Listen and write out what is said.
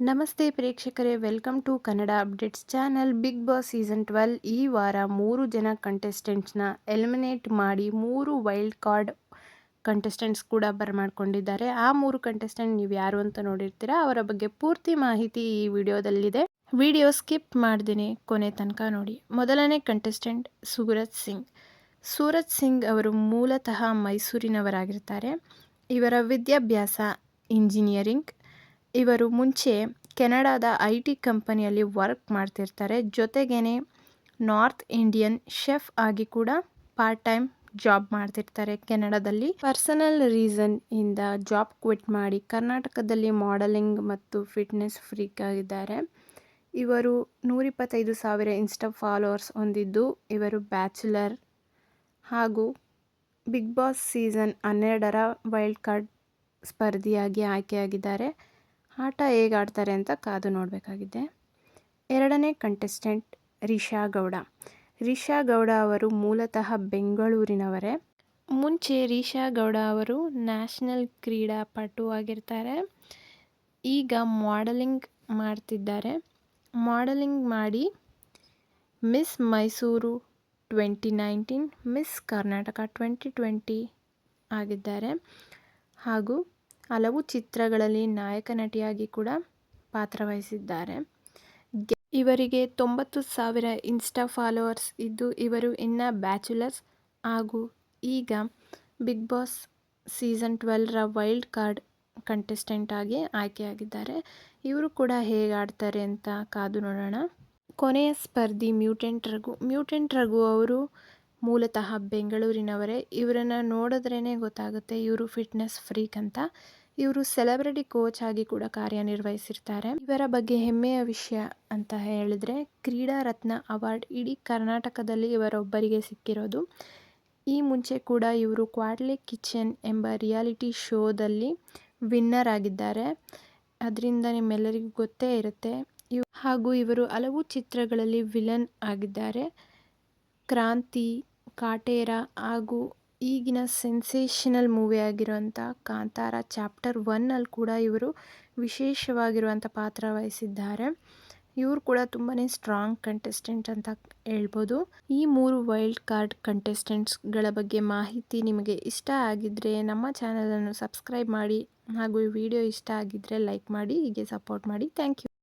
ನಮಸ್ತೆ ಪ್ರೇಕ್ಷಕರೇ welcome to Kannada updates channel Bigg Boss season twelve ಈ ವಾರ ಮೂರು ಜನ ಕಂಟೆಸ್ಟೆಂಟ್ಸ್ನ ಎಲಿಮಿನೇಟ್ ಮಾಡಿ ಮೂರು ವೈಲ್ಡ್ ಕಾರ್ಡ್ ಕಂಟೆಸ್ಟೆಂಟ್ಸ್ ಕೂಡ ಬರಮಾಡ್ಕೊಂಡಿದ್ದಾರೆ. ಆ ಮೂರು ಕಂಟೆಸ್ಟೆಂಟ್ ನೀವು ಯಾರು ಅಂತ ನೋಡಿರ್ತೀರಾ, ಅವರ ಬಗ್ಗೆ ಪೂರ್ತಿ ಮಾಹಿತಿ ಈ ವಿಡಿಯೋದಲ್ಲಿದೆ. ವಿಡಿಯೋ ಸ್ಕಿಪ್ ಮಾಡ್ದಿನಿ ಕೊನೆ ತನಕ ನೋಡಿ. ಮೊದಲನೇ ಕಂಟೆಸ್ಟೆಂಟ್ ಸೂರಜ್ ಸಿಂಗ್. ಸೂರಜ್ ಸಿಂಗ್ ಅವರು ಮೂಲತಃ ಮೈಸೂರಿನವರಾಗಿರ್ತಾರೆ. ಇವರ ವಿದ್ಯಾಭ್ಯಾಸ ಇಂಜಿನಿಯರಿಂಗ್ ಇವರು ಮುಂಚೆ ಕೆನಡಾದ ಐ ಟಿ ಕಂಪನಿಯಲ್ಲಿ ವರ್ಕ್ ಮಾಡ್ತಿರ್ತಾರೆ. ಜೊತೆಗೇ ನಾರ್ತ್ ಇಂಡಿಯನ್ ಶೆಫ್ ಆಗಿ ಕೂಡ ಪಾರ್ಟ್ ಟೈಮ್ ಜಾಬ್ ಮಾಡ್ತಿರ್ತಾರೆ ಕೆನಡಾದಲ್ಲಿ. ಪರ್ಸನಲ್ ರೀಸನ್ ಇಂದ ಜಾಬ್ ಕ್ವಿಟ್ ಮಾಡಿ ಕರ್ನಾಟಕದಲ್ಲಿ ಮಾಡೆಲಿಂಗ್ ಮತ್ತು ಫಿಟ್ನೆಸ್ ಫ್ರೀಕ್ ಆಗಿದ್ದಾರೆ. ಇವರು ನೂರಿಪ್ಪತ್ತೈದು ಸಾವಿರ ಇನ್ಸ್ಟಾ ಫಾಲೋವರ್ಸ್ ಹೊಂದಿದ್ದು, ಇವರು ಬ್ಯಾಚುಲರ್ ಹಾಗೂ ಬಿಗ್ ಬಾಸ್ ಸೀಸನ್ ಹನ್ನೆರಡರ ವೈಲ್ಡ್ ಕಾರ್ಡ್ ಸ್ಪರ್ಧಿಯಾಗಿ ಆಯ್ಕೆಯಾಗಿದ್ದಾರೆ. ಆಟ ಹೇಗೆ ಆಡ್ತಾರೆ ಅಂತ ಕಾದು ನೋಡಬೇಕಾಗಿದೆ. ಎರಡನೇ ಕಂಟೆಸ್ಟೆಂಟ್ ರಿಷಾ ಗೌಡ. ರಿಷಾ ಗೌಡ ಅವರು ಮೂಲತಃ ಬೆಂಗಳೂರಿನವರೇ. ಮುಂಚೆ ರಿಷಾ ಗೌಡ ಅವರು ನ್ಯಾಷನಲ್ ಕ್ರೀಡಾಪಟು ಆಗಿರ್ತಾರೆ. ಈಗ ಮಾಡೆಲಿಂಗ್ ಮಾಡ್ತಿದ್ದಾರೆ. ಮಾಡೆಲಿಂಗ್ ಮಾಡಿ miss Mysuru twenty nineteen miss Karnataka twenty twenty ಆಗಿದ್ದಾರೆ. ಹಾಗೂ ಹಲವು ಚಿತ್ರಗಳಲ್ಲಿ ನಾಯಕ ನಟಿಯಾಗಿ ಕೂಡ ಪಾತ್ರವಹಿಸಿದ್ದಾರೆ ಇವರಿಗೆ ತೊಂಬತ್ತು ಸಾವಿರ ಇನ್ಸ್ಟಾ ಫಾಲೋವರ್ಸ್ ಇದ್ದು ಇವರು ಇನ್ನ ಬ್ಯಾಚುಲರ್ಸ್ ಹಾಗೂ ಈಗ ಬಿಗ್ ಬಾಸ್ ಸೀಸನ್ ಟ್ವೆಲ್ರ ವೈಲ್ಡ್ ಕಾರ್ಡ್ ಕಂಟೆಸ್ಟೆಂಟ್ ಆಗಿ ಆಯ್ಕೆಯಾಗಿದ್ದಾರೆ. ಇವರು ಕೂಡ ಹೇಗೆ ಆಡ್ತಾರೆ ಅಂತ ಕಾದು ನೋಡೋಣ. ಕೊನೆಯ ಸ್ಪರ್ಧಿ ಮ್ಯೂಟೆಂಟ್ ರಘು. ಮ್ಯೂಟೆಂಟ್ ರಘು ಅವರು ಮೂಲತಃ ಬೆಂಗಳೂರಿನವರೇ. ಇವರನ್ನು ನೋಡಿದ್ರೇ ಗೊತ್ತಾಗುತ್ತೆ ಇವರು ಫಿಟ್ನೆಸ್ ಫ್ರೀಕ್ ಅಂತ. ಇವರು ಸೆಲೆಬ್ರಿಟಿ ಕೋಚ್ ಆಗಿ ಕೂಡ ಕಾರ್ಯನಿರ್ವಹಿಸಿರ್ತಾರೆ. ಇವರ ಬಗ್ಗೆ ಹೆಮ್ಮೆಯ ವಿಷಯ ಅಂತ ಹೇಳಿದ್ರೆ ಕ್ರೀಡಾ ರತ್ನ ಅವಾರ್ಡ್ ಇಡೀ ಕರ್ನಾಟಕದಲ್ಲಿ ಇವರೊಬ್ಬರಿಗೆ ಸಿಕ್ಕಿರೋದು. ಈ ಮುಂಚೆ ಕೂಡ ಇವರು ಕ್ವಾಡ್ಲೆ ಕಿಚನ್ ಎಂಬ ರಿಯಾಲಿಟಿ ಶೋದಲ್ಲಿ ವಿನ್ನರ್ ಆಗಿದ್ದಾರೆ. ಅದರಿಂದ ನಿಮ್ಮೆಲ್ಲರಿಗೂ ಗೊತ್ತೇ ಇರುತ್ತೆ. ಇವ್ ಹಾಗೂ ಇವರು ಹಲವು ಚಿತ್ರಗಳಲ್ಲಿ ವಿಲನ್ ಆಗಿದ್ದಾರೆ. ಕ್ರಾಂತಿ, ಕಾಟೇರ ಹಾಗೂ ಈಗಿನ ಸೆನ್ಸೇಷನಲ್ ಮೂವಿ ಆಗಿರುವಂಥ ಕಾಂತಾರ ಚಾಪ್ಟರ್ ಒನ್ನಲ್ಲಿ ಕೂಡ ಇವರು ವಿಶೇಷವಾಗಿರುವಂಥ ಪಾತ್ರ ವಹಿಸಿದ್ದಾರೆ. ಇವರು ಕೂಡ ತುಂಬಾ ಸ್ಟ್ರಾಂಗ್ ಕಂಟೆಸ್ಟೆಂಟ್ ಅಂತ ಹೇಳ್ಬೋದು. ಈ ಮೂರು ವೈಲ್ಡ್ ಕಾರ್ಡ್ ಕಂಟೆಸ್ಟೆಂಟ್ಸ್ಗಳ ಬಗ್ಗೆ ಮಾಹಿತಿ ನಿಮಗೆ ಇಷ್ಟ ಆಗಿದ್ದರೆ ನಮ್ಮ ಚಾನಲನ್ನು ಸಬ್ಸ್ಕ್ರೈಬ್ ಮಾಡಿ ಹಾಗೂ ಈ ವಿಡಿಯೋ ಇಷ್ಟ ಆಗಿದ್ದರೆ ಲೈಕ್ ಮಾಡಿ, ಹೀಗೆ ಸಪೋರ್ಟ್ ಮಾಡಿ. Thank you.